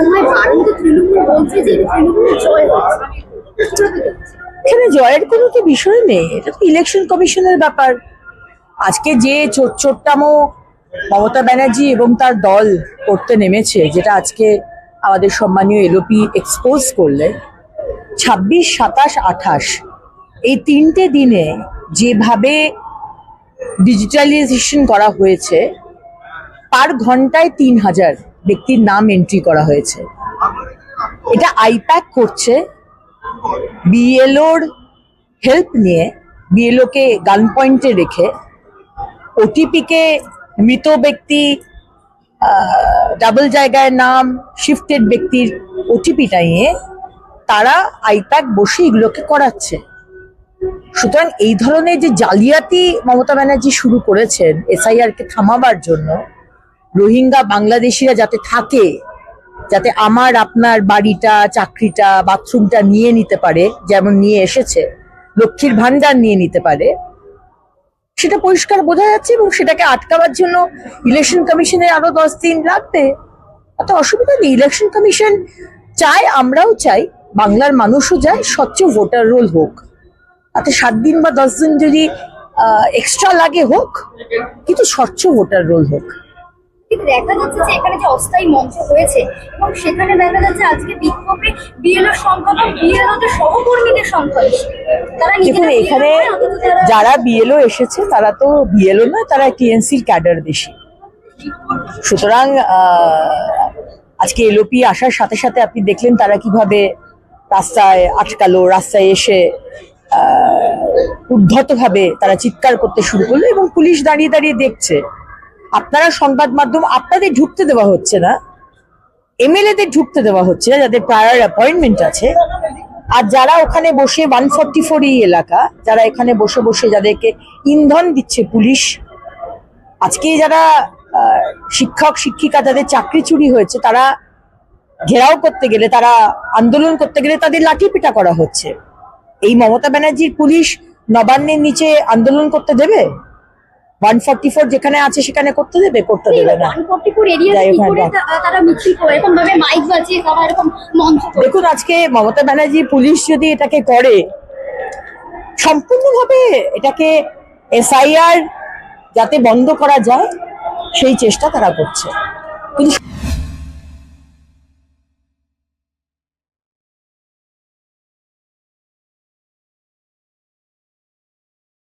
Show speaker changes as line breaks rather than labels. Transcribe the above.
সময় বাড়ন্ত তৃণমূল বলছে যে এটা তৃণমূলের জয়
এখানে জয়ের কোনো তো বিষয় নেই? এটা তো ইলেকশন কমিশনের ব্যাপার। আজকে যে চোট চোট্টামো মমতা ব্যানার্জি এবং তার দল করতে নেমেছে, যেটা আজকে আমাদের সম্মানীয় এলোপি এক্সপোজ করলে, ছাব্বিশ, সাতাশ, আঠাশ, এই তিনটে দিনে যেভাবে ডিজিটালাইজেশন করা হয়েছে, পার ঘন্টায় তিন হাজার। ব্যক্তির নাম এন্ট্রি করা হয়েছে। এটা আইপ্যাক করছে। বিএলওর হেল্প নিয়ে বিএলওকে গান পয়েন্টে রেখে ওটিপিকে মৃত ব্যক্তি ডাবল জায়গায় নাম শিফটেড ব্যক্তির ওটিপিটা নিয়ে তারা আইপ্যাক বসে এগুলোকে করাচ্ছে। সুতরাং এই ধরনের যে জালিয়াতি মমতা ব্যানার্জি শুরু করেছেন এসআইআর কে থামাবার জন্য রোহিঙ্গা বাংলাদেশিরা যাতে থাকে, যাতে আমার, আপনার বাড়িটা, চাকরিটা, বাথরুমটা নিয়ে নিতে পারে, যেমন নিয়ে এসেছে, লক্ষ্মীর ভান্ডার নিয়ে নিতে পারে, সেটা পরিষ্কার বোঝা যাচ্ছে এবং সেটাকে আটকাবার জন্য ইলেকশন কমিশনের আরও দশ দিন লাগবে। অত অসুবিধা নেই। ইলেকশন কমিশন চায়, আমরাও চাই, বাংলার মানুষও চায় স্বচ্ছ ভোটার রোল হোক। তাতে সাত দিন বা দশ দিন যদি এক্সট্রা লাগে হোক, কিন্তু স্বচ্ছ ভোটার রোল হোক।
কিন্তু দেখা যাচ্ছে যে এখানে যে অস্থায়ী মঞ্চ হয়েছে এবং সেখানে দেখা যাচ্ছে আজকে বিক্ষোভে বিএলওর সংখ্যা বা বিএলওদের সহকর্মীদের সংখ্যা বেশি। তারা
দেখুন এখানে যারা বিএলও এসেছে তারা তো বিএলও নয় তারা টিএনসির ক্যাডার বেশি। সুতরাং আজকে এলওপি আসার সাথে সাথে আপনি দেখলেন তারা কীভাবে রাস্তায় আটকালো রাস্তায় এসে উদ্ধত ভাবে তারা চিৎকার করতে শুরু করল এবং পুলিশ দাঁড়িয়ে দাঁড়িয়ে দেখছে। আপনারা সংবাদ মাধ্যম আপনাদের ঢুকতে দেওয়া হচ্ছে না। এমএলএদের ঢুকতে দেওয়া হচ্ছে না, যাদের প্রায়ার অ্যাপয়েন্টমেন্ট আছে। আর যারা ওখানে বসে ওয়ান ফর্টি ফোর এই এলাকা, যারা এখানে বসে বসে যাদেরকে ইন্ধন দিচ্ছে পুলিশ, আজকে যারা শিক্ষক, শিক্ষিকা যাদের চাকরি চুরি হয়েছে, তারা ঘেরাও করতে গেলে, তারা আন্দোলন করতে গেলে তাদের লাঠি পিটা করা হচ্ছে। এই মমতা ব্যানার্জির পুলিশ নবান্নের নিচে আন্দোলন করতে দেবে? ওয়ান ফর্টি ফোর যেখানে আছে সেখানে করতে দেবে? করতে দেবে না।
144
এরিয়া
কি করে তারা মিছিল করে। এরকম ভাবে মাইক বাজিয়ে তারা এরকম মঞ্চ
দেখুন আজকে মমতা ব্যানার্জি পুলিশ যদি এটাকে করে সম্পূর্ণভাবে এটাকে এসআইআর যাতে বন্ধ করা যায় সেই চেষ্টা তারা করছে। কিন্তু